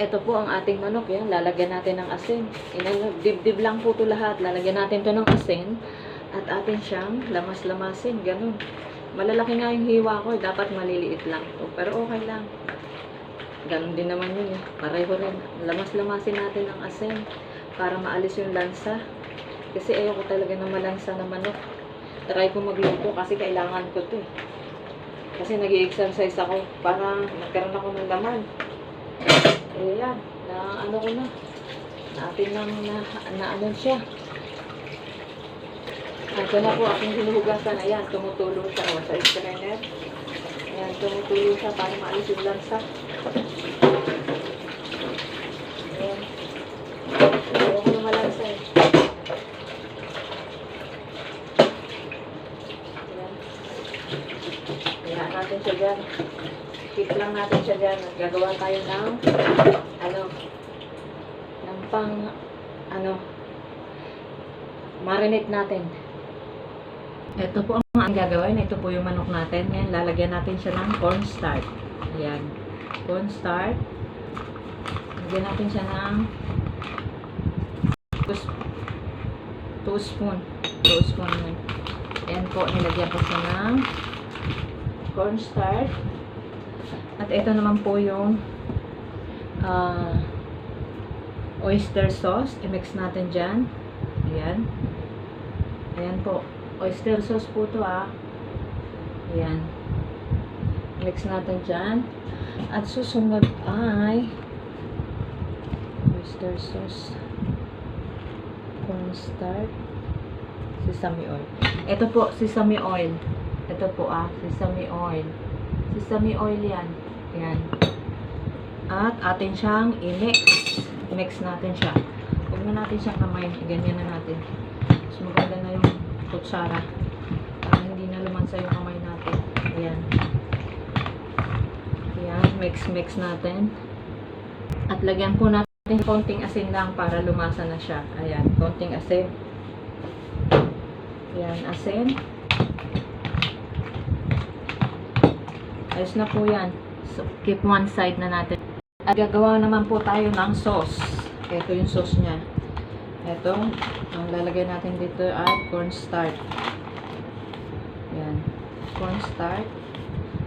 Ito po ang ating manok. Yan, lalagyan natin ng asin. Inano, dibdib lang po to lahat. Lalagyan natin to ng asin. At atin siyang lamas-lamasin. Ganun. Malalaki nga yung hiwa ko. eh. Dapat maliliit lang to. Pero okay lang. Ganun din naman yun. Eh. Pareho rin. Lamas-lamasin natin ng asin. Para maalis yung lansa. Kasi ayoko talaga ng malansa na manok. Try ko magluto kasi kailangan ko to eh. Kasi nag exercise ako para magkaroon ako ng laman. Eh yan, na ano ko na. Natin lang na, na ano siya. Ito na po aking hinuhugasan. Ayan, tumutulo siya sa strainer. Ayan, tumutulo siya para maalis yung lansa. Ayan. Ayoko na malansa eh. Ayan. Kaya natin siya dyan. Keep lang natin siya dyan. Gagawa tayo ng, ano, ng pang, ano, marinate natin. Ito po ang gagawin. Ito po yung manok natin. Yan, lalagyan natin siya ng cornstarch. Ayan. Cornstarch. Lagyan natin siya ng 2 spoon. 2 spoon. Ayan po, nilagyan ko siya ng cornstarch. At ito naman po yung ah, oyster sauce. I-mix natin dyan. Ayan. Ayan po. Oyster sauce po to ah. Ayan. Mix natin dyan. At susunod ay oyster sauce. Cornstarch. Sesame oil. Ito po, sesame oil. Ito po ah, sesame oil. Sesame oil yan. Ayan. At atin siyang i-mix. Mix natin siya. Huwag na natin siyang kamay. Ganyan na natin. Mas maganda na yung kutsara. Para hindi na lumansa yung kamay natin. Ayan. Ayan. Mix-mix natin. At lagyan po natin konting asin lang para lumasa na siya. Ayan. Konting asin. Ayan. Asin. Ayos na po yan. So, keep one side na natin. At gagawa naman po tayo ng sauce. Ito yung sauce niya. Ito, ang lalagay natin dito ay cornstarch. Yan. Cornstarch.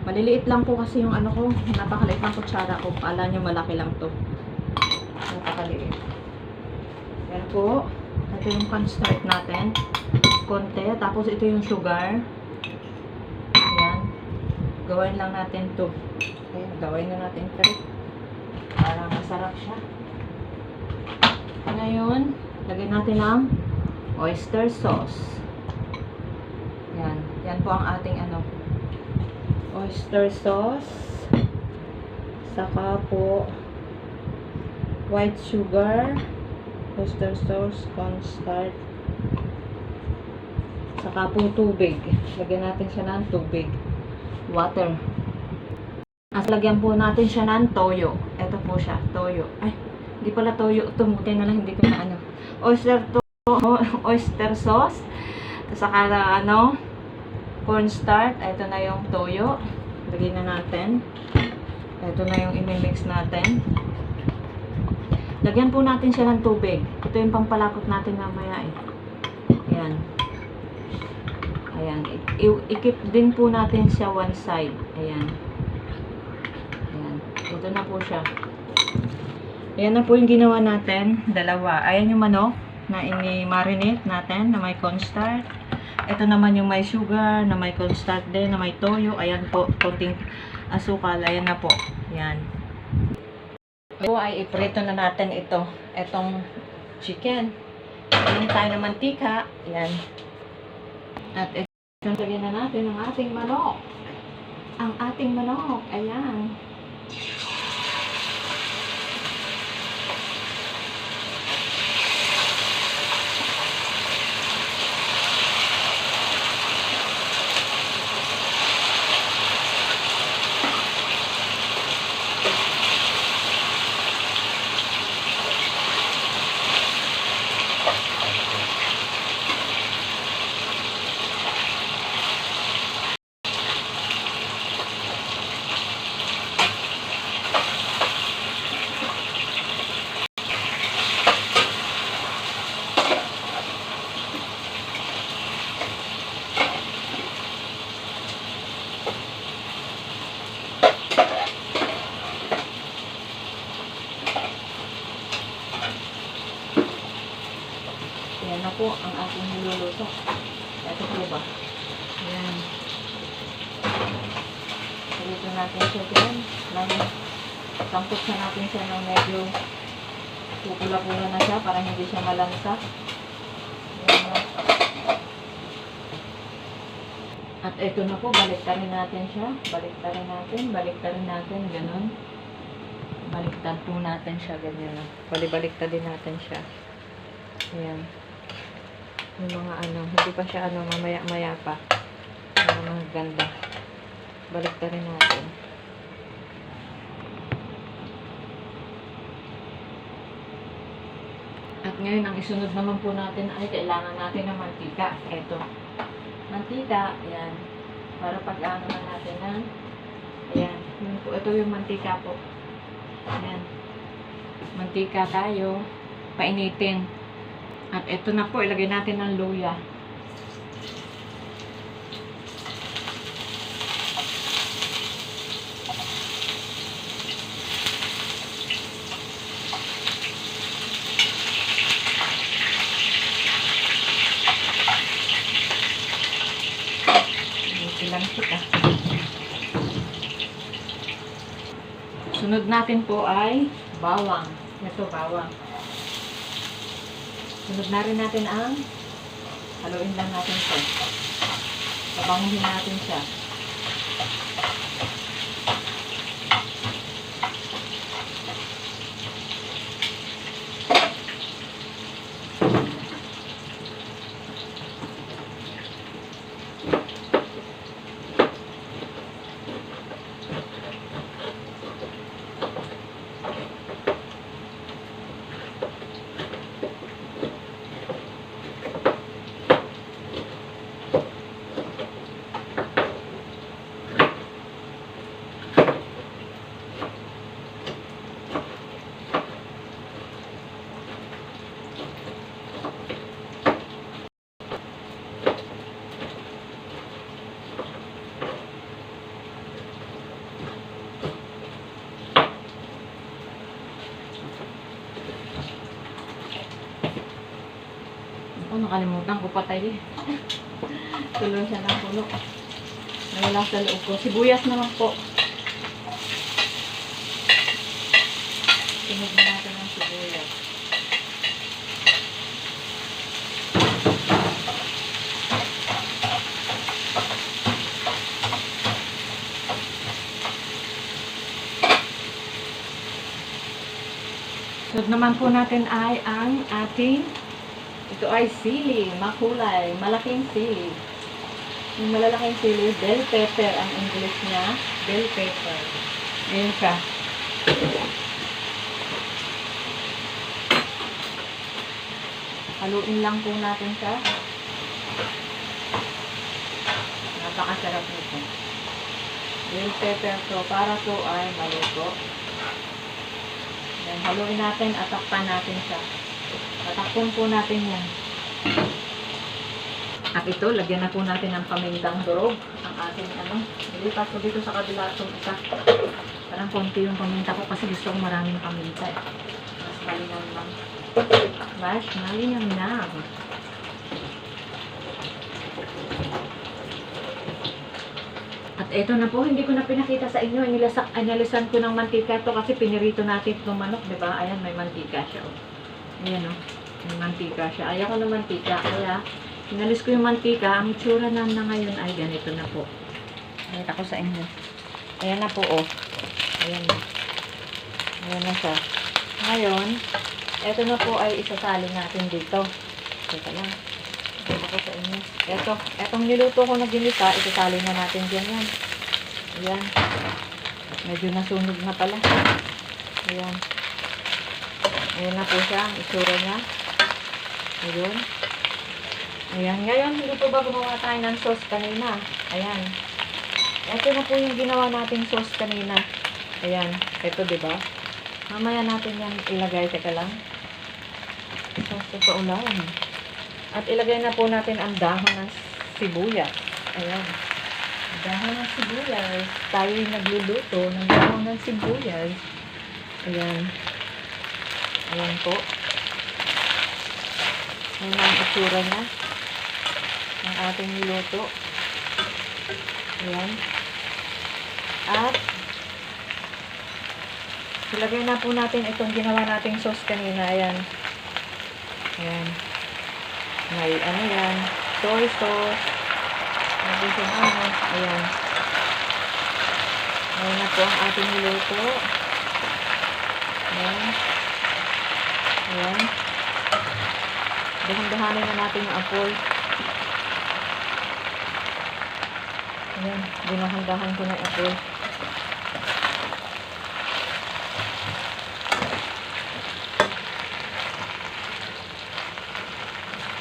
Maliliit lang po kasi yung ano ko. Napakaliit ng kutsara ko. Paala nyo malaki lang to. Napakaliit. Yan po. Ito yung cornstarch natin. Konti. Tapos ito yung sugar. Yan. Gawin lang natin to. Ayan, gawin na natin ito. Para masarap siya. Ngayon, lagyan natin ng oyster sauce. Yan. Yan po ang ating ano. Oyster sauce. Saka po white sugar. Oyster sauce, cornstarch. Saka po tubig. Lagyan natin siya ng tubig. Water. At lagyan po natin siya ng toyo. Ito po siya, toyo. Ay, hindi pala toyo. Tumutin na lang, hindi ko na ano. Oyster to, oyster sauce. Saka ano, cornstarch. Ito na yung toyo. Lagyan na natin. Ito na yung imimix natin. Lagyan po natin siya ng tubig. Ito yung pampalakot natin mamaya eh. Ayan. Ayan. I- i- ikip din po natin siya one side. Ayan. Po siya. Ayan na po yung ginawa natin. Dalawa. Ayan yung manok na ini-marinate natin na may cornstarch. Ito naman yung may sugar, na may cornstarch din, na may toyo. Ayan po, konting asukal. Ayan na po. Ayan. Ito ay iprito na natin ito. Itong chicken. Ayan tayo ng mantika. Ayan. At ito, na natin ang ating manok. Ang ating manok. Ayan. Po ang ating niluluto. Ito po ba? Ayan. Dito natin siya dyan. Tampot siya natin siya ng medyo pupula-pula na siya para hindi siya malansa. Na. At ito na po, baliktarin natin siya. Baliktarin natin, baliktarin natin, ganun. Baliktad po natin siya, ganyan na. Balibaliktad din natin siya. Ayan. Yung mga ano, hindi pa siya ano, mamaya-maya pa. Mga mga ganda. Baliktarin natin. At ngayon, ang isunod naman po natin ay kailangan natin ng mantika. Ito. Mantika, ayan. Para pag-ano na natin ng, ayan. Yun po, ito yung mantika po. Ayan. Mantika tayo. Painitin. At ito na po, ilagay natin ng luya. Ito lang kita. Sunod natin po ay bawang. Ito, bawang. Sunod na rin natin ang haluin lang natin ito. Pabanguhin natin siya. Ako, nakalimutan ko patay eh. Tuloy siya ng puno. Nawala sa loob ko. Sibuyas naman po. Na natin ang sibuyas. Sunod naman po natin ay ang ating ito ay sili, makulay, malaking sili. Yung malalaking sili, bell pepper ang English niya. Bell pepper. Ayan siya. Haluin lang po natin siya. Napakasarap nito. Bell pepper to, para to ay maluto. Then, haluin natin at takpan natin siya. Tatakpon po natin yan. At ito, lagyan na po natin ng pamindang durog. Ang ating ano. Nilipat ko dito sa kabila itong isa. Parang konti yung paminta ko kasi gusto ko maraming paminta eh. Mas malinang lang. Mas malinang lang. At ito na po, hindi ko na pinakita sa inyo. Inilasak, inalisan ko ng mantika ito kasi pinirito natin itong manok, di ba? Ayan, may mantika siya. Oh. Ayan, oh. May mantika siya. Ayaw ko ng mantika. Kaya, inalis ko yung mantika. Ang itsura na, na ngayon ay ganito na po. Nakita ko sa inyo. Ayan na po, oh. Ayan na. Ayan na siya. Ngayon, ito na po ay isasali natin dito. Teka lang. Nakita ko sa inyo. Ito, etong niluto ko na ginita, isasali na natin dyan yan. Ayan. Medyo nasunog na pala. Ayan. Ayan na po siya, itsura niya. Ayun. Ayan. Ngayon, hindi po ba gumawa tayo ng sauce kanina? Ayan. Ito na po yung ginawa nating sauce kanina. Ayan. Ito, di ba? Mamaya natin yan ilagay. Teka lang. Sauce sa ulan. At ilagay na po natin ang dahon ng sibuyas. Ayan. Dahon ng sibuyas. Tayo yung nagluluto ng dahon ng sibuyas. Ayan. Ayan po. Yan ang itsura niya. Ang ating niluto. Ayan. At, ilagay na po natin itong ginawa nating sauce kanina. Ayan. Ayan. May ano yan. Soy sauce. Ano. Ayan. Ayan na po ang ating niluto. Ayan. Ayan. Dahan-dahanin na natin yung apoy. Ayan. Dinahan-dahan ko na yung apoy.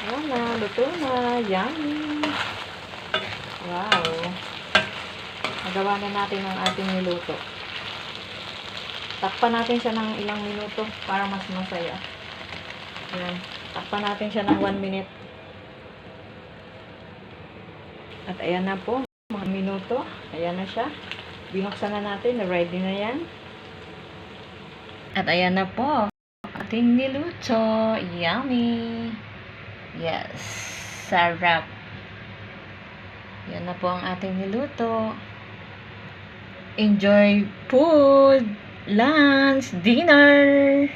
Ayan na. Luto na. Yummy. Wow. Nagawa na natin ang ating niluto. Takpan natin siya ng ilang minuto para mas masaya. Ayan. Takpan natin siya ng 1 minute. At ayan na po. Mga minuto. Ayan na siya. Binuksan na natin. Ready na yan. At ayan na po. Ating niluto. Yummy. Yes. Sarap. Yan na po ang ating niluto. Enjoy food, lunch, dinner.